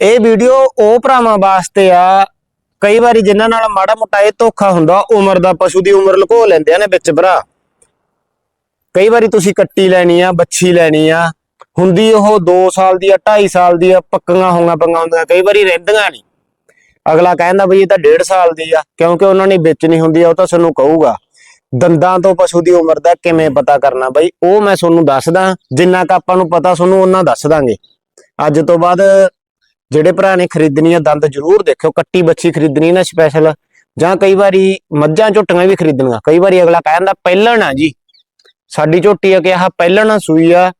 ਇਹ ਵੀਡੀਓ ਉਹ ਭਰਾਵਾਂ ਵਾਸਤੇ ਆ। ਕਈ ਵਾਰੀ ਜਿਨ੍ਹਾਂ ਨਾਲ ਮਾੜਾ ਮੋਟਾ ਇਹ ਧੋਖਾ ਹੁੰਦਾ, ਉਮਰ ਦਾ ਪਸ਼ੂ ਦੀ ਉਮਰ ਲੁਕੋ ਲੈਂਦੇ ਆ ਨੇ ਵਿੱਚ ਭਰਾ। ਕਈ ਵਾਰੀ ਤੁਸੀਂ ਕੱਟੀ ਲੈਣੀ ਆ ਬੱਚੀ ਲੈਣੀ ਆ, ਹੁੰਦੀ ਉਹ 2 ਸਾਲ ਦੀ ਆ 2.5 ਸਾਲ ਦੀ ਆ, ਪੱਕੀਆਂ ਹੋਈਆਂ ਪੰਗਾਂ ਕਈ ਵਾਰੀ ਰਹਿੰਦੀਆਂ ਨਹੀਂ। ਅਗਲਾ ਕਹਿੰਦਾ ਬਈ ਇਹ ਤਾਂ 1.5 ਸਾਲ ਦੀ ਆ, ਕਿਉਂਕਿ ਉਹਨਾਂ ਨੇ ਵੇਚਣੀ ਹੁੰਦੀ ਆ, ਉਹ ਤਾਂ ਸਾਨੂੰ ਕਹੂਗਾ। ਦੰਦਾਂ ਤੋਂ ਪਸ਼ੂ ਦੀ ਉਮਰ ਦਾ ਕਿਵੇਂ ਪਤਾ ਕਰਨਾ ਬਈ? ਉਹ ਮੈਂ ਤੁਹਾਨੂੰ ਦੱਸਦਾ, ਜਿੰਨਾ ਕ ਆਪਾਂ ਨੂੰ ਪਤਾ, ਤੁਹਾਨੂੰ ਉਹਨਾਂ ਦੱਸ ਦਾਂਗੇ। ਅੱਜ ਤੋਂ ਬਾਅਦ ਜਿਹੜੇ ਭਰਾ ਨੇ ਖਰੀਦਣੀ ਆ ਦੰਦ ਜ਼ਰੂਰ ਦੇਖਿਓ, ਕੱਟੀ ਬੱਚੀ ਖਰੀਦਣੀ ਨਾ ਸਪੈਸ਼ਲ ਜਾਂ ਕਈ ਵਾਰੀ ਮੱਝਾਂ ਝੋਟੀਆਂ ਵੀ ਖਰੀਦਣੀਆਂ। ਕਈ ਵਾਰੀ ਅਗਲਾ ਕਹਿੰਦਾ ਪਹਿਲਣ ਆ ਜੀ। ਸਾਡੀ ਝੋਟੀ ਆ ਕਿ ਆਹ ਪਹਿਲਣ ਸੂਈ ਆ।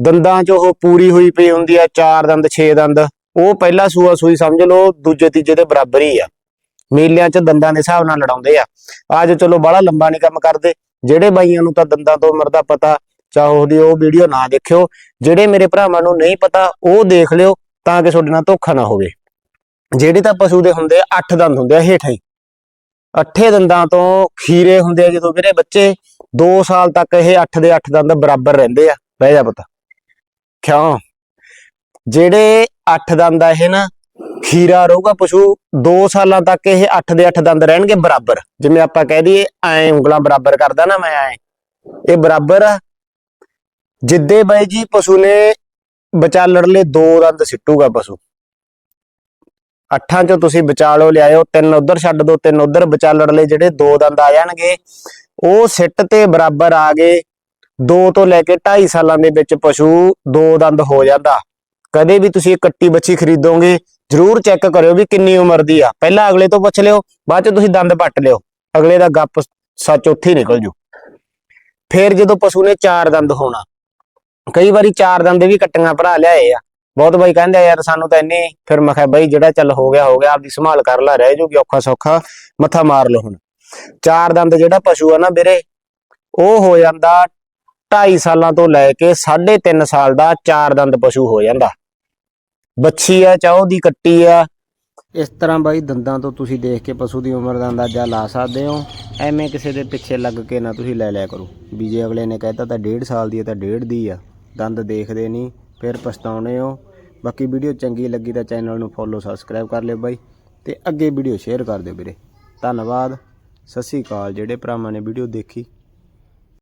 ਦੰਦਾਂ 'ਚ ਉਹ ਪੂਰੀ ਹੋਈ ਪਈ ਹੁੰਦੀ ਆ, ਚਾਰ ਦੰਦ, ਛੇ ਦੰਦ। ਉਹ ਪਹਿਲਾ ਸੂਆ ਸੂਈ ਸਮਝ ਲਓ, ਦੂਜੇ ਤੀਜੇ ਦੇ ਬਰਾਬਰ ਹੀ ਆ। ਮੇਲਿਆਂ 'ਚ ਦੰਦਾਂ ਦੇ ਹਿਸਾਬ ਨਾਲ ਲੜਾਉਂਦੇ ਆ। ਅੱਜ ਚਲੋ ਬੜਾ ਲੰਬਾ ਨਹੀਂ ਕੰਮ ਕਰਦੇ। ਜਿਹੜੇ ਬਾਈਆਂ ਨੂੰ ਤਾਂ ਦੰਦਾਂ ਤੋਂ ਉਮਰ ਦਾ ਪਤਾ, ਚਾਹੋ ਉਹਦੀ ਉਹ ਵੀਡੀਓ ਨਾ ਦੇਖਿਓ। ਜਿਹੜੇ ਮੇਰੇ ਭਰਾਵਾਂ ਨੂੰ ਨਹੀਂ ਪਤਾ, ਉਹ ਦੇਖ ਲਿਓ। ਤਾਂ ਕਿ ਤੁਹਾਡੇ ਨਾਲ ਧੋਖਾ ਨਾ ਹੋਵੇ। ਜਿਹੜੀ ਤਾਂ ਪਸ਼ੂ ਦੇ ਹੁੰਦੇ ਆ 8 ਦੰਦ ਹੁੰਦੇ ਆ, ਹੇਠਾਂ ਹੀ। ਅੱਠੇ ਦੰਦਾਂ ਤੋਂ ਖੀਰੇ ਹੁੰਦੇ ਆ ਜਦੋਂ ਵੀਰੇ ਬੱਚੇ 2 ਸਾਲ ਤੱਕ ਇਹ 8 ਦੇ 8 ਦੰਦ ਬਰਾਬਰ ਰਹਿੰਦੇ ਆ। ਬਹਿ ਜਾ ਪਤਾ। ਕਿਉਂ? ਜਿਹੜੇ 8 ਦੰਦ ਆ ਇਹ ਨਾ, ਖੀਰਾ ਰਹੂਗਾ ਪਸ਼ੂ 2 ਸਾਲਾਂ ਤੱਕ ਇਹ 8 ਦੇ 8 ਦੰਦ ਰਹਿਣਗੇ ਬਰਾਬਰ। ਜਿਵੇਂ ਆਪਾਂ ਕਹਿ ਦਈਏ, ਐ ਉਂਗਲਾਂ ਬਰਾਬਰ ਕਰਦਾ ਨਾ ਮੈਂ, ਐ। ਇਹ ਬਰਾਬਰ ਆ। ਜਿੱਦੇ ਬਾਈ ਜੀ ਪਸ਼ੂ ਨੇ ਵਿਚਾਲੜ ਲਈ ਦੋ ਦੰਦ ਸਿੱਟੂਗਾ ਪਸ਼ੂ। ਅੱਠਾਂ ਚੋਂ ਤੁਸੀਂ ਵਿਚਾਲੋ ਲਿਆਇਓ, ਤਿੰਨ ਉਧਰ ਛੱਡ ਦੋ, ਤਿੰਨ ਉਧਰ ਵਿਚਾਲੜ ਲਈ ਜਿਹੜੇ ਦੋ ਦੰਦ ਆ ਜਾਣਗੇ, ਉਹ ਸਿੱਟ ਤੇ ਬਰਾਬਰ ਆ ਗਏ, ਦੋ ਤੋਂ ਲੈ ਕੇ 2.5 ਸਾਲਾਂ ਦੇ ਵਿੱਚ ਪਸ਼ੂ ਦੋ ਦੰਦ ਹੋ ਜਾਂਦਾ। ਕਦੇ ਵੀ ਤੁਸੀਂ ਕੱਟੀ ਬੱਚੀ ਖਰੀਦੋਗੇ, ਜਰੂਰ ਚੈੱਕ ਕਰਿਓ ਵੀ ਕਿੰਨੀ ਉਮਰ ਦੀ ਆ। ਪਹਿਲਾਂ ਅਗਲੇ ਤੋਂ ਪੁੱਛ ਲਿਓ, ਬਾਅਦ ਚ ਤੁਸੀਂ ਦੰਦ ਪੱਟ ਲਿਓ। ਅਗਲੇ ਦਾ ਗੱਪ ਸੱਚ ਉੱਥੇ ਨਿਕਲ ਜੂ। ਫੇਰ ਜਦੋਂ ਪਸ਼ੂ ਨੇ ਚਾਰ ਦੰਦ ਹੋਣਾ ਕਈ ਵਾਰੀ ਚਾਰ ਦੰਦ ਵੀ ਕੱਟੀਆਂ ਭਰਾ ਲਿਆਏ ਆ। ਬਹੁਤ ਬਾਈ ਕਹਿੰਦੇ ਯਾਰ ਸਾਨੂੰ ਤਾਂ ਇੰਨੇ ਫਿਰ ਮੈਂ ਕਿਹਾ, ਬਾਈ ਜਿਹੜਾ ਚੱਲ ਹੋ ਗਿਆ ਹੋ ਗਿਆ, ਆਪਦੀ ਸੰਭਾਲ ਕਰ ਲੈ, ਰਹਿ ਜੂਗੀ ਔਖਾ ਸੌਖਾ, ਮੱਥਾ ਮਾਰ ਲਓ ਹੁਣ। ਚਾਰ ਦੰਦ ਜਿਹੜਾ ਪਸ਼ੂ ਆ ਨਾ ਵੀਰੇ, ਉਹ ਹੋ ਜਾਂਦਾ 2.5 ਸਾਲਾਂ ਤੋਂ ਲੈ ਕੇ 3.5 ਸਾਲ ਦਾ ਚਾਰ ਦੰਦ ਪਸ਼ੂ ਹੋ ਜਾਂਦਾ। ਬੱਚੀ ਆ, ਚਾਹ ਦੀ ਕੱਟੀ ਆ। ਇਸ ਤਰ੍ਹਾਂ ਬਾਈ ਦੰਦਾਂ ਤੋਂ ਤੁਸੀਂ ਦੇਖ ਕੇ ਪਸ਼ੂ ਦੀ ਉਮਰ ਦਾ ਅੰਦਾਜ਼ਾ ਲਾ ਸਕਦੇ ਹੋ। ਐਵੇਂ ਕਿਸੇ ਦੇ ਪਿੱਛੇ ਲੱਗ ਕੇ ਨਾ ਤੁਸੀਂ ਲੈ ਲਿਆ ਕਰੋ। ਵੀ ਜੇ ਅਗਲੇ ਨੇ ਕਹਿਤਾ ਤਾਂ 1.5 ਸਾਲ ਦੀ ਹੈ, ਤਾਂ 1.5 ਦੀ ਆ। ਦੰਦ ਦੇਖਦੇ ਨਹੀਂ, ਫਿਰ ਪਛਤਾਉਣੇ ਹੋ। ਬਾਕੀ ਵੀਡੀਓ ਚੰਗੀ ਲੱਗੀ ਤਾਂ ਚੈਨਲ ਨੂੰ ਫੋਲੋ ਸਬਸਕ੍ਰਾਈਬ ਕਰ ਲਿਓ ਬਾਈ ਤੇ ਅੱਗੇ ਵੀਡੀਓ ਸ਼ੇਅਰ ਕਰ ਦਿਓ ਵੀਰੇ। ਧੰਨਵਾਦ। ਸਤਿ ਸ਼੍ਰੀ ਅਕਾਲ। ਜਿਹੜੇ ਭਰਾਵਾਂ ਨੇ ਵੀਡੀਓ ਦੇਖੀ